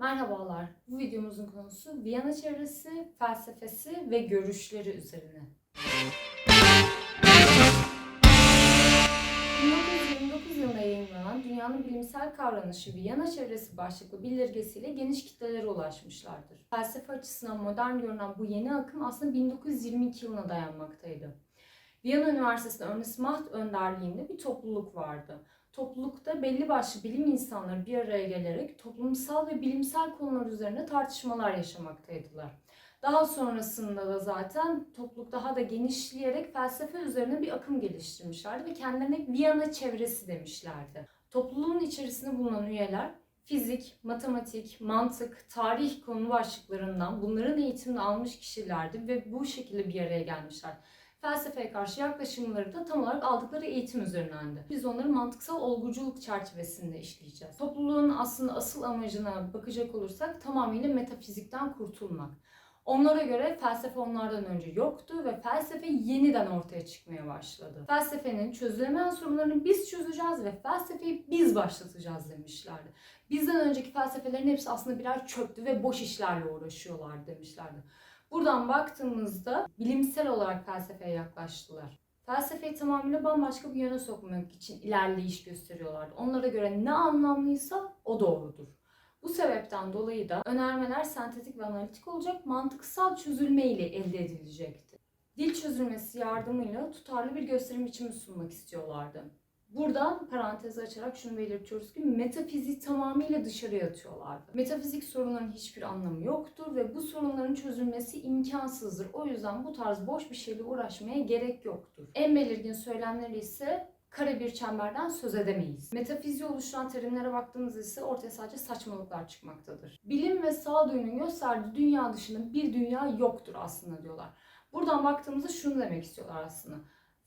Merhabalar. Bu videomuzun konusu Viyana çevresi, felsefesi ve görüşleri üzerine. 1929 yılında yayınlanan dünyanın bilimsel kavranışı Viyana çevresi başlıklı bildirgesiyle geniş kitlelere ulaşmışlardır. Felsefe açısından modern görünen bu yeni akım aslında 1922 yılına dayanmaktaydı. Viyana Üniversitesi'nde Ernest Mach önderliğinde bir topluluk vardı. Toplulukta belli başlı bilim insanları bir araya gelerek toplumsal ve bilimsel konular üzerine tartışmalar yaşamaktaydılar. Daha sonrasında da zaten topluluk daha da genişleyerek felsefe üzerine bir akım geliştirmişlerdi ve kendilerine Viyana çevresi demişlerdi. Topluluğun içerisinde bulunan üyeler fizik, matematik, mantık, tarih konu başlıklarından bunların eğitimini almış kişilerdi ve bu şekilde bir araya gelmişler felsefeye karşı yaklaşımları da tam olarak aldıkları eğitim üzerinendi. Biz onları mantıksal olguculuk çerçevesinde işleyeceğiz. Topluluğun aslında asıl amacına bakacak olursak tamamıyla metafizikten kurtulmak. Onlara göre felsefe onlardan önce yoktu ve felsefe yeniden ortaya çıkmaya başladı. Felsefenin çözülemeyen sorunlarını biz çözeceğiz ve felsefeyi biz başlatacağız demişlerdi. Bizden önceki felsefelerin hepsi aslında birer çöptü ve boş işlerle uğraşıyorlar demişlerdi. Buradan baktığımızda bilimsel olarak felsefeye yaklaştılar. Felsefeyi tamamıyla bambaşka bir yöne sokmak için ilerleyiş gösteriyorlardı. Onlara göre ne anlamlıysa o doğrudur. Bu sebepten dolayı da önermeler sentetik ve analitik olacak, mantıksal çözülme ile elde edilecekti. Dil çözülmesi yardımıyla tutarlı bir gösterim biçimi sunmak istiyorlardı. Buradan parantezi açarak şunu belirtiyoruz ki metafiziği tamamıyla dışarıya atıyorlardı. Metafizik sorunların hiçbir anlamı yoktur ve bu sorunların çözülmesi imkansızdır. O yüzden bu tarz boş bir şeyle uğraşmaya gerek yoktur. En belirgin söylemleri ise kare bir çemberden söz edemeyiz. Metafiziği oluşturan terimlere baktığımızda ise ortaya sadece saçmalıklar çıkmaktadır. Bilim ve sağduyunun gösterdiği dünya dışında bir dünya yoktur aslında diyorlar. Buradan baktığımızda şunu demek istiyorlar aslında.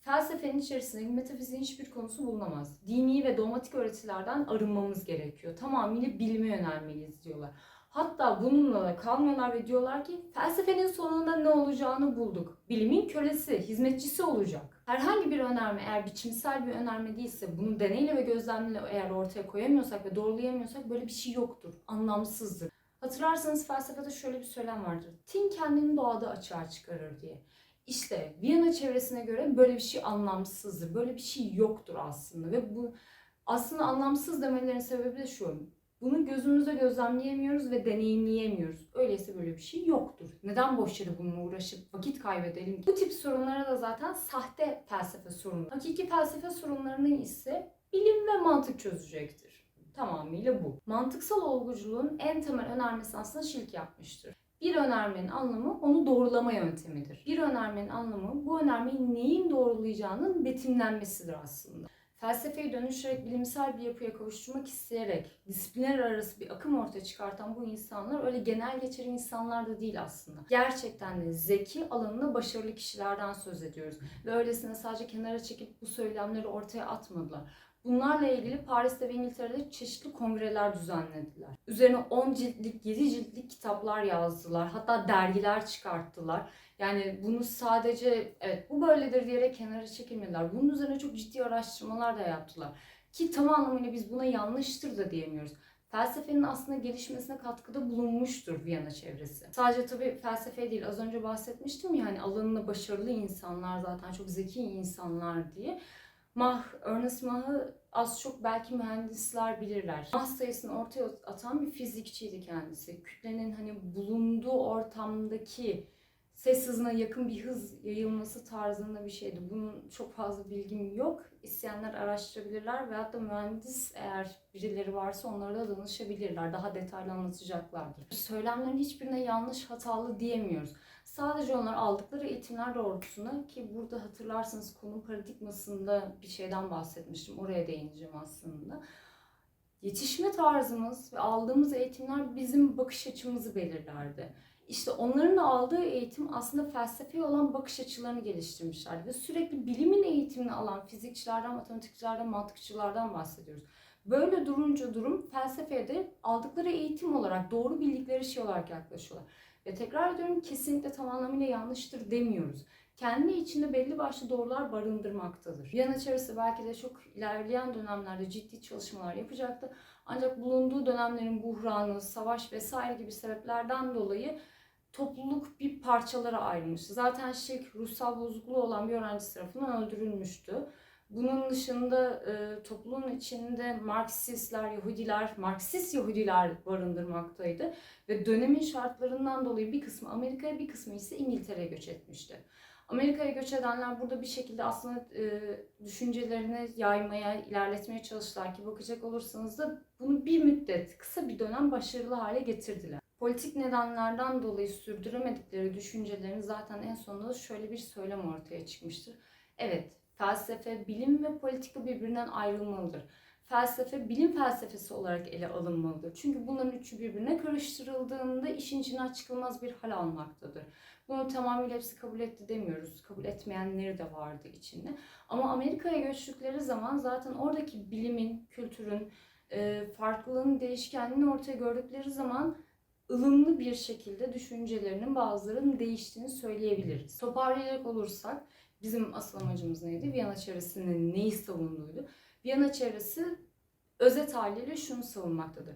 Felsefenin içerisinde metafiziğin hiçbir konusu bulunamaz. Dini ve dogmatik öğretilerden arınmamız gerekiyor. Tamamıyla bilime yönelmeliyiz diyorlar. Hatta bununla da kalmıyorlar ve diyorlar ki felsefenin sonunda ne olacağını bulduk. Bilimin kölesi, hizmetçisi olacak. Herhangi bir önerme eğer biçimsel bir önerme değilse bunu deneyle ve gözlemle eğer ortaya koyamıyorsak ve doğrulayamıyorsak böyle bir şey yoktur. Anlamsızdır. Hatırlarsanız felsefede şöyle bir söylem vardır. Tin kendini doğada açığa çıkarır diye. İşte Viyana çevresine göre böyle bir şey anlamsızdır. Böyle bir şey yoktur aslında ve bu aslında anlamsız demelerinin sebebi de şu. Bunu gözümüze gözlemleyemiyoruz ve deneyimleyemiyoruz. Öyleyse böyle bir şey yoktur. Neden boş yere bununla uğraşıp vakit kaybedelim? Bu tip sorunlara da zaten sahte felsefe sorunu. Hakiki felsefe sorunlarını ise bilim ve mantık çözecektir. Tamamıyla bu. Mantıksal olguculuğun en temel önermesi aslında Şilk yapmıştır. Bir önermenin anlamı onu doğrulama yöntemidir. Bir önermenin anlamı bu önermeyi neyin doğrulayacağının betimlenmesidir aslında. Felsefeyi dönüştürerek bilimsel bir yapıya kavuşturmak isteyerek disiplinler arası bir akım ortaya çıkartan bu insanlar öyle genel geçer insanlar da değil aslında. Gerçekten de zeki alanında başarılı kişilerden söz ediyoruz. Ve öylesine sadece kenara çekip bu söylemleri ortaya atmadılar. Bunlarla ilgili Paris'te ve İngiltere'de çeşitli kongreler düzenlediler. Üzerine 10 ciltlik, 7 ciltlik kitaplar yazdılar. Hatta dergiler çıkarttılar. Yani bunu sadece evet bu böyledir diyerek kenara çekilmediler. Bunun üzerine çok ciddi araştırmalar da yaptılar. Ki tam anlamıyla biz buna yanlıştır da diyemiyoruz. Felsefenin aslında gelişmesine katkıda bulunmuştur Viyana çevresi. Sadece tabii felsefe değil. Az önce bahsetmiştim ya hani alanında başarılı insanlar zaten çok zeki insanlar diye. Mach, Ernest Mach'ı az çok belki mühendisler bilirler. Mach sayısını ortaya atan bir fizikçiydi kendisi. Kütlenin hani bulunduğu ortamdaki ses hızına yakın bir hız yayılması tarzında bir şeydi. Bunun çok fazla bilgim yok. İsteyenler araştırabilirler veyahut da mühendis eğer birileri varsa onlara da danışabilirler. Daha detaylı anlatacaklardır. Söylemlerin hiçbirine yanlış hatalı diyemiyoruz. Sadece onlar aldıkları eğitimler doğrultusunda ki burada hatırlarsanız konu paradigmasında bir şeyden bahsetmiştim. Oraya değineceğim aslında. Yetişme tarzımız ve aldığımız eğitimler bizim bakış açımızı belirlerdi. İşte onların aldığı eğitim aslında felsefeye olan bakış açılarını geliştirmişlerdi. Ve sürekli bilimin eğitimini alan fizikçilerden, matematikçilerden, mantıkçılardan bahsediyoruz. Böyle durunca durum felsefeye de aldıkları eğitim olarak doğru bildikleri şey olarak yaklaşıyorlar. Ve tekrar ediyorum kesinlikle tam anlamıyla yanlıştır demiyoruz. Kendi içinde belli başlı doğrular barındırmaktadır. Viyana çevresi belki de çok ilerleyen dönemlerde ciddi çalışmalar yapacaktı. Ancak bulunduğu dönemlerin buhranı, savaş vesaire gibi sebeplerden dolayı topluluk bir parçalara ayrılmıştı. Zaten Şik ruhsal bozukluğu olan bir öğrencisi tarafından öldürülmüştü. Bunun dışında e, topluluğun içinde Marksistler, Yahudiler, Marksist Yahudiler barındırmaktaydı. Ve dönemin şartlarından dolayı bir kısmı Amerika'ya bir kısmı ise İngiltere'ye göç etmişti. Amerika'ya göç edenler burada bir şekilde aslında e, düşüncelerini yaymaya, ilerletmeye çalıştılar ki bakacak olursanız da bunu bir müddet, kısa bir dönem başarılı hale getirdiler. Politik nedenlerden dolayı sürdüremedikleri düşüncelerini zaten en sonunda şöyle bir söylem ortaya çıkmıştır. Evet, felsefe, bilim ve politika birbirinden ayrılmalıdır. Felsefe, bilim felsefesi olarak ele alınmalıdır. Çünkü bunların üçü birbirine karıştırıldığında işin içinden çıkılmaz bir hal almaktadır. Bunu tamamıyla hepsi kabul etti demiyoruz. Kabul etmeyenleri de vardı içinde. Ama Amerika'ya göçtükleri zaman zaten oradaki bilimin, kültürün, e, farklılığın, değişkenliğini ortaya gördükleri zaman ılımlı bir şekilde düşüncelerinin bazılarının değiştiğini söyleyebiliriz. Toparlayacak olursak bizim asıl amacımız neydi? Viyana çevresinin neyi savunduğuydu. Viyana çevresi özet haliyle şunu savunmaktadır.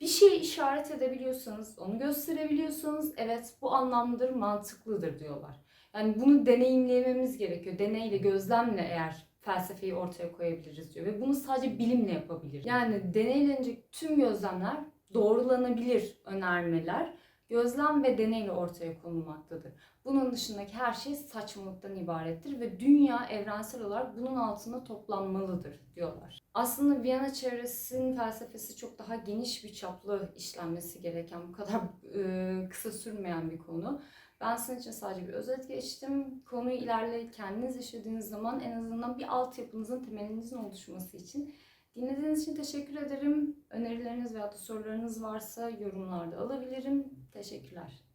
Bir şeyi işaret edebiliyorsanız, onu gösterebiliyorsanız evet bu anlamdır, mantıklıdır diyorlar. Yani bunu deneyimlememiz gerekiyor. Deneyle, gözlemle eğer felsefeyi ortaya koyabiliriz diyor. Ve bunu sadece bilimle yapabilir. Yani deneylenecek tüm gözlemler doğrulanabilir önermeler gözlem ve deneyle ortaya konulmaktadır. Bunun dışındaki her şey saçmalıktan ibarettir ve dünya evrensel olarak bunun altında toplanmalıdır diyorlar. Aslında Viyana çevresinin felsefesi çok daha geniş bir çaplı işlenmesi gereken, bu kadar e, kısa sürmeyen bir konu. Ben sizin için sadece bir özet geçtim. Konuyu ilerle kendiniz yaşadığınız zaman en azından bir altyapınızın, temelinizin oluşması için Dinlediğiniz için teşekkür ederim. Önerileriniz veya sorularınız varsa yorumlarda alabilirim. Teşekkürler.